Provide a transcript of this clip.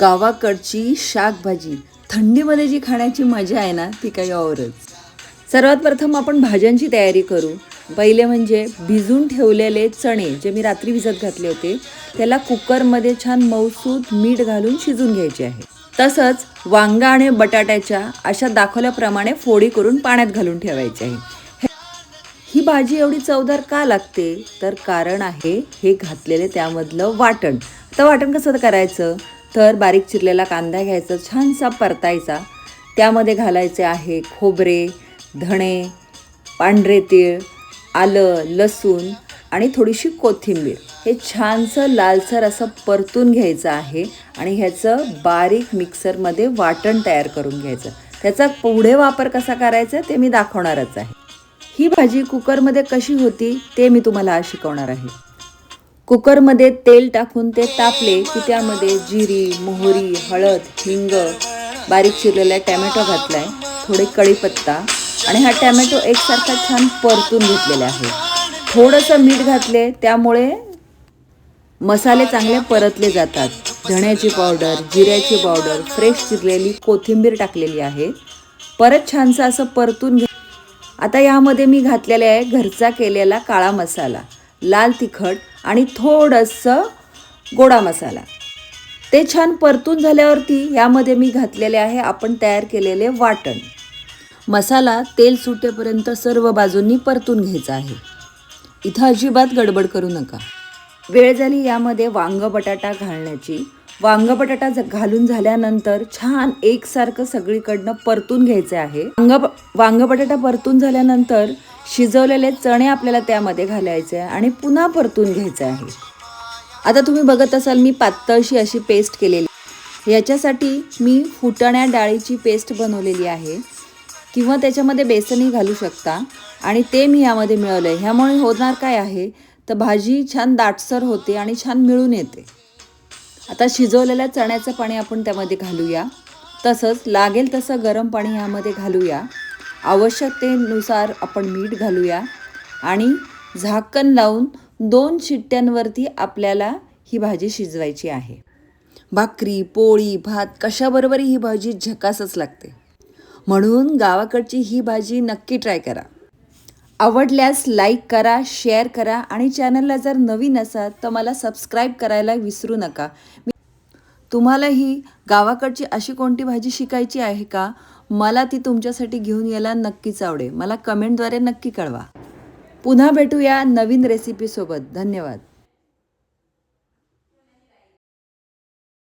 गावाकडची शाकभाजी. थंडीमध्ये जी खाण्याची मजा आहे ना ती काही औरच. सर्वात प्रथम आपण भाज्यांची तयारी करू. पहिले म्हणजे भिजून ठेवलेले चणे जे मी रात्री भिजत घातले होते त्याला कुकरमध्ये छान मऊसूद मीठ घालून शिजून घ्यायचे आहे. तसंच वांगा आणि बटाट्याच्या अशा दाखवल्याप्रमाणे फोडी करून पाण्यात घालून ठेवायचे आहे. ही भाजी एवढी चवदार का लागते? तर कारण आहे हे घातलेले त्यामधलं वाटण. आता वाटण कसं करायचं? तर बारीक चिरलेला कांदा घ्यायचा छानसा परतायचा. त्यामध्ये घालायचे आहे खोबरे धणे पांढरे तीळ आलं लसूण आणि थोडीशी कोथिंबीर. हे छानसं लालसर असं परतून घ्यायचं आहे आणि ह्याचं बारीक मिक्सरमध्ये वाटण तयार करून घ्यायचं. त्याचा पुढे वापर कसा करायचा ते मी दाखवणारच आहे. ही भाजी कुकरमध्ये कशी होती ते मी तुम्हाला शिकवणार आहे. कुकरमध्ये तेल टाकून ते तापले की त्यामध्ये जिरी मोहरी हळद हिंग बारीक चिरलेला टॅमॅटो घातलाय थोडे कढीपत्ता आणि हा टॅमॅटो एकसारखा छान परतून घेतलेला आहे. थोडंसं मीठ घातले त्यामुळे मसाले चांगले परतले जातात. धण्याची पावडर जिऱ्याची पावडर फ्रेश चिरलेली कोथिंबीर टाकलेली आहे. परत छानसं असं परतून घे आता यामध्ये मी घातलेले आहे घरचा केलेला काळा मसाला. लाल तिखट आणि थोडंसं गोडा मसाला. ते छान परतून झाल्यावरती यामध्ये मी घातलेले आहे आपण तयार केलेले वाटण. मसाला तेल सुटेपर्यंत सर्व बाजूंनी परतून घ्यायचा आहे. इथं अजिबात गडबड करू नका. वेळ झाली यामध्ये वांग बटाटा घालण्याची. वांग बटाटा घालून झाल्यानंतर छान एकसारखं सगळीकडनं परतून घ्यायचं आहे. वांग वांग बटाटा परतून झाल्यानंतर शिजवलेले चणे आपल्याला त्यामध्ये घालायचे आहे आणि पुन्हा परतून घ्यायचे आहे. आता तुम्ही बघत असाल मी पातळशी अशी पेस्ट केलेली. याच्यासाठी मी फुटण्या डाळीची पेस्ट बनवलेली आहे. किंवा त्याच्यामध्ये बेसनही घालू शकता आणि ते मी यामध्ये मिळवलं आहे ह्यामुळे होणार काय आहे? तर भाजी छान दाटसर होते आणि छान मिळून येते. आता शिजवलेल्या चण्याचं पाणी आपण त्यामध्ये घालूया. तसंच लागेल तसं गरम पाणी यामध्ये घालूया. आवश्यकतेनुसार आपण मीठ घालूया आणि झाकण लावून दोन शिट्ट्यांवरती आपल्याला ही भाजी शिजवायची आहे. भाकरी पोळी भात कशाबरोबरही ही भाजी झकासच लागते. म्हणून गावाकडची ही भाजी नक्की ट्राय करा. आवडल्यास लाईक करा शेअर करा आणि चॅनलला जर नवीन असाल तर मला सबस्क्राईब करायला विसरू नका. मी तुम्हाला ही गावाकडची अशी कोणती भाजी शिकायची आहे का? मला ती तुमच्यासाठी घेऊन यायला नक्कीच आवडेल. मला कमेंटद्वारे नक्की कळवा. पुन्हा भेटूया नवीन रेसिपीसोबत धन्यवाद.